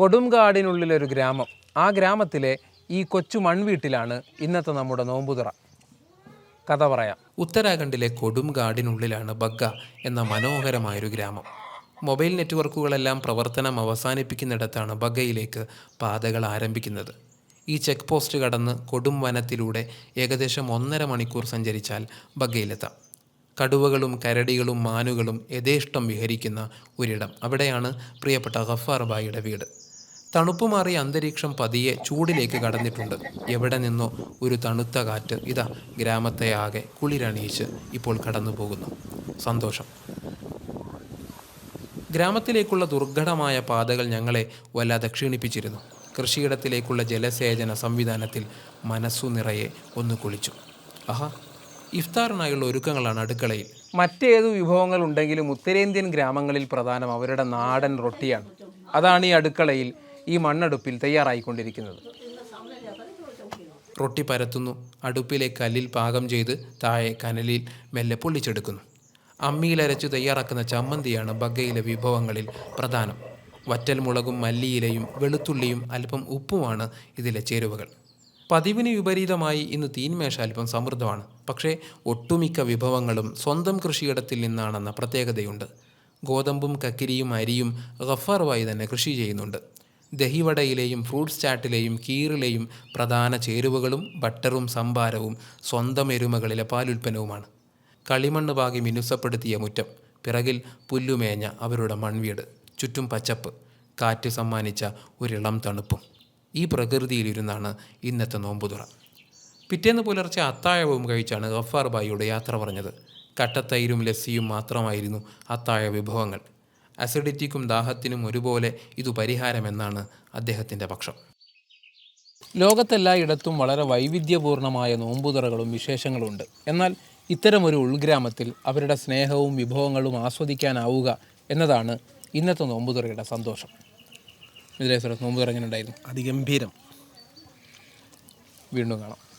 കൊടുംകാടിനുള്ളിലൊരു ഗ്രാമം. ആ ഗ്രാമത്തിലെ ഈ കൊച്ചു മൺവീട്ടിലാണ് ഇന്നത്തെ നമ്മുടെ നോമ്പുതുറ. കഥ പറയാം. ഉത്തരാഖണ്ഡിലെ കൊടുംകാടിനുള്ളിലാണ് ബഗ്ഗ എന്ന മനോഹരമായൊരു ഗ്രാമം. മൊബൈൽ നെറ്റ്വർക്കുകളെല്ലാം പ്രവർത്തനം അവസാനിപ്പിക്കുന്നിടത്താണ് ബഗ്ഗയിലേക്ക് പാതകൾ ആരംഭിക്കുന്നത്. ഈ ചെക്ക് പോസ്റ്റ് കടന്ന് കൊടും വനത്തിലൂടെ ഏകദേശം ഒന്നര മണിക്കൂർ സഞ്ചരിച്ചാൽ ബഗ്ഗയിലെത്താം. കടുവകളും കരടികളും മാനുകളും യഥേഷ്ടം വിഹരിക്കുന്ന ഒരിടം. അവിടെയാണ് പ്രിയപ്പെട്ട ഗഫാർ ബായിയുടെ വീട്. തണുപ്പുമാറിയ അന്തരീക്ഷം പതിയെ ചൂടിലേക്ക് കടന്നിട്ടുണ്ട്. എവിടെ നിന്നോ ഒരു തണുത്ത കാറ്റ് ഇതാ ഗ്രാമത്തെ ആകെ കുളിരണിയിച്ച് ഇപ്പോൾ കടന്നു പോകുന്നു സന്തോഷം. ഗ്രാമത്തിലേക്കുള്ള ദുർഘടമായ പാതകൾ ഞങ്ങളെ വല്ലാതെ ക്ഷീണിപ്പിച്ചിരുന്നു. കൃഷിയിടത്തിലേക്കുള്ള ജലസേചന സംവിധാനത്തിൽ മനസ്സു നിറയെ ഒന്ന് കുളിച്ചു. ആഹാ ഇഫ്താറിനായുള്ള ഒരുക്കങ്ങളാണ് അടുക്കളയിൽ. മറ്റേതു വിഭവങ്ങൾ ഉണ്ടെങ്കിലും ഉത്തരേന്ത്യൻ ഗ്രാമങ്ങളിൽ പ്രധാനം അവരുടെ നാടൻ റൊട്ടിയാണ്. അതാണ് ഈ അടുക്കളയിൽ ഈ മണ്ണടുപ്പിൽ തയ്യാറായിക്കൊണ്ടിരിക്കുന്നത്. റൊട്ടി പരത്തുന്നു. അടുപ്പിലെ കല്ലിൽ പാകം ചെയ്ത് താഴെ കനലിൽ മെല്ലെ പൊള്ളിച്ചെടുക്കുന്നു. അമ്മിയിലരച്ചു തയ്യാറാക്കുന്ന ചമ്മന്തിയാണ് ബഗ്ഗയിലെ വിഭവങ്ങളിൽ പ്രധാനം. വറ്റൽമുളകും മല്ലിയിലയും വെളുത്തുള്ളിയും അല്പം ഉപ്പുമാണ് ഇതിലെ ചേരുവകൾ. പതിവിന് വിപരീതമായി ഇന്ന് തീൻമേശ അല്പം സമൃദ്ധമാണ്. പക്ഷേ ഒട്ടുമിക്ക വിഭവങ്ങളും സ്വന്തം കൃഷിയിടത്തിൽ നിന്നാണെന്ന പ്രത്യേകതയുണ്ട്. ഗോതമ്പും കക്കിരിയും അരിയും ഗഫാറുമായി തന്നെ കൃഷി ചെയ്യുന്നുണ്ട്. ദഹിവടയിലെയും ഫ്രൂട്ട്സ് ചാട്ടിലെയും കീറിലെയും പ്രധാന ചേരുവകളും ബട്ടറും സംഭാരവും സ്വന്തം എരുമകളിലെ പാലുൽപ്പന്നവുമാണ്. കളിമണ്ണ് പാകി മിനുസപ്പെടുത്തിയ മുറ്റം പിറകിൽ പുല്ലുമേഞ്ഞ അവരുടെ മൺവീട് ചുറ്റും പച്ചപ്പ് കാറ്റ് സമ്മാനിച്ച ഒരിളം തണുപ്പും. ഈ പ്രകൃതിയിലിരുന്നാണ് ഇന്നത്തെ നോമ്പുതുറ. പിറ്റേന്ന് പുലർച്ചെ അത്താഴവും കഴിച്ചാണ് ഗഫാർ ബായിയുടെ യാത്ര പറഞ്ഞത്. കട്ടത്തൈരും ലസ്സിയും മാത്രമായിരുന്നു അത്താഴ വിഭവങ്ങൾ. അസിഡിറ്റിക്കും ദാഹത്തിനും ഒരുപോലെ ഇതു പരിഹാരമെന്നാണ് അദ്ദേഹത്തിന്റെ പക്ഷം. ലോകത്തെല്ലായിടത്തും വളരെ വൈവിധ്യപൂർണമായ നോമ്പുതുറകളും വിശേഷങ്ങളുണ്ട്. എന്നാൽ ഇത്തരമൊരു ഉൾഗ്രാമത്തിൽ അവരുടെ സ്നേഹവും വിഭവങ്ങളും ആസ്വദിക്കാനാവുക എന്നതാണ് ഇന്നത്തെ നോമ്പുതുറയുടെ സന്തോഷം. ഇതിലെ നോമ്പുതുറ എങ്ങനെ ഉണ്ടായിരുന്നു? അതിഗംഭീരം. വീണ്ടും കാണാം.